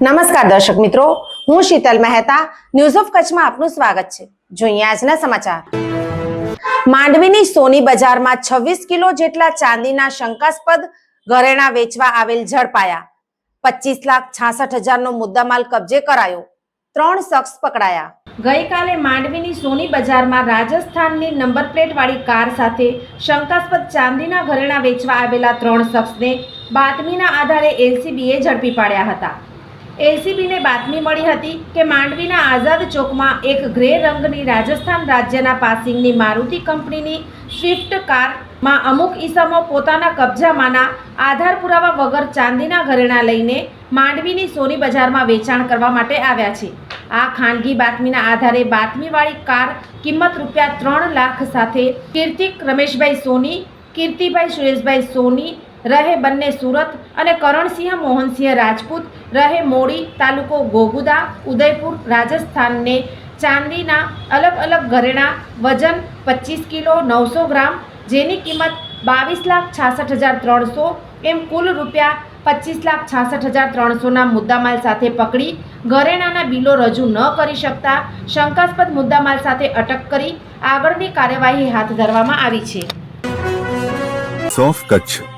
નમસ્કાર દર્શક મિત્રો, હું શીતલ મહેતા ન્યૂઝ ઓફ કચ્છમાં આપનું સ્વાગત છે. જોઈએ આજના સમાચાર. માંડવીની સોની બજારમાં છવ્વીસ કિલો જેટલા ચાંદીના શંકાસ્પદ ઘરેણા વેચવા આવેલ ઝડપાયા. પચીસ લાખ છાસઠ હજારનો મુદ્દામાલ કબજે કરાયો. ત્રણ શખ્સ પકડાયા. ગઈકાલે માંડવીની સોની બજારમાં રાજસ્થાનની નંબર પ્લેટવાળી કાર સાથે શંકાસ્પદ ચાંદીના ઘરેણા વેચવા આવેલા ત્રણ શખ્સને બાતમીના આધારે એલસીબીએ ઝડપી પાડ્યા હતા. એલસીબીને બાતમી મળી હતી કે માંડવીના આઝાદ ચોકમાં એક ગ્રે રંગની રાજસ્થાન રાજ્યના પાસિંગની મારુતિ કંપનીની સ્વિફ્ટ કારમાં અમુક ઈસમો પોતાના કબજામાંના આધાર પુરાવા વગર ચાંદીના ઘરેણા લઈને માંડવીની સોની બજારમાં વેચાણ કરવા માટે આવ્યા છે. આ ખાનગી બાતમીના આધારે બાતમીવાળી કાર કિંમત રૂપિયા ત્રણ લાખ સાથે કીર્તિક રમેશભાઈ સોની, કીર્તિભાઈ સુરેશભાઈ સોની રહે બંને સુરત અને કરણસિંહ મોહનસિંહ રાજપૂત, રહે મોડી તાલુકો ગોગુદા, ઉદયપુર, રાજસ્થાનને ચાંદીના અલગ અલગ ઘરેણા, વજન પચીસ કિલો નવસો ગ્રામ, જેની કિંમત બાવીસ લાખ છાસઠ હજાર ત્રણસો, એમ કુલ રૂપિયા પચીસ લાખ છાસઠ હજાર ત્રણસોના મુદ્દામાલ સાથે પકડી, ઘરેણાના બિલો રજૂ ન કરી શકતા, શંકાસ્પદ મુદ્દામાલ સાથે અટક કરી, આગળની કાર્યવાહી હાથ ધરવામાં આવી છે. સોફ Kutch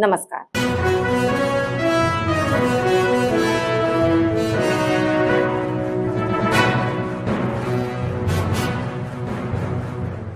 નમસ્કાર.